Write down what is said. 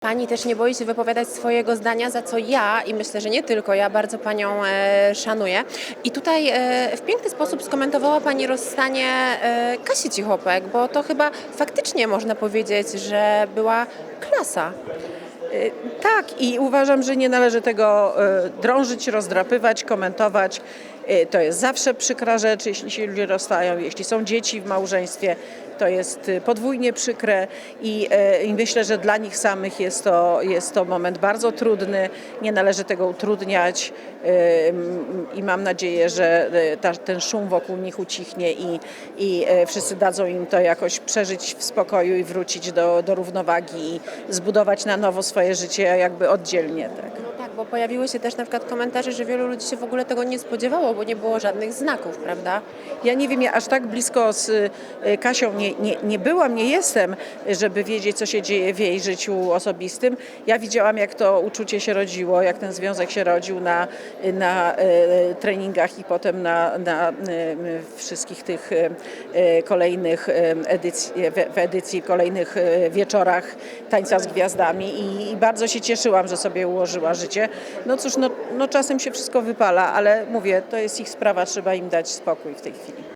Pani też nie boi się wypowiadać swojego zdania, za co ja i myślę, że nie tylko ja bardzo Panią e, szanuję. I tutaj e, w piękny sposób skomentowała Pani rozstanie e, Kasi Cichopek, bo to chyba faktycznie można powiedzieć, że była klasa. Y, Tak, i uważam, że nie należy tego y, drążyć, rozdrapywać, komentować. Y, To jest zawsze przykra rzecz, jeśli się ludzie rozstają, jeśli są dzieci w małżeństwie, to jest y, podwójnie przykre i, y, i myślę, że dla nich samych jest to, jest to moment bardzo trudny. Nie należy tego utrudniać i mam nadzieję, że ta, ten szum wokół nich ucichnie i, i wszyscy dadzą im to jakoś przeżyć w spokoju i wrócić do, do równowagi i zbudować na nowo swoje życie jakby oddzielnie. Tak. No tak, bo pojawiły się też na przykład komentarze, że wielu ludzi się w ogóle tego nie spodziewało, bo nie było żadnych znaków, prawda? Ja nie wiem, ja aż tak blisko z y, Kasią nie, nie, nie byłam, nie jestem, żeby wiedzieć, co się dzieje w jej życiu osobistym. Ja widziałam, jak to uczucie się rodziło, jak ten związek się rodził na, na y, treningach i potem na, na y, wszystkich tych kolejnych edycji, w, edycji, kolejnych wieczorach tańca z gwiazdami i, i bardzo się cieszyłam, że sobie ułożyła życie. No cóż, no, no czasem się wszystko wypala, ale mówię, to jest ich sprawa, trzeba im dać spokój w tej chwili.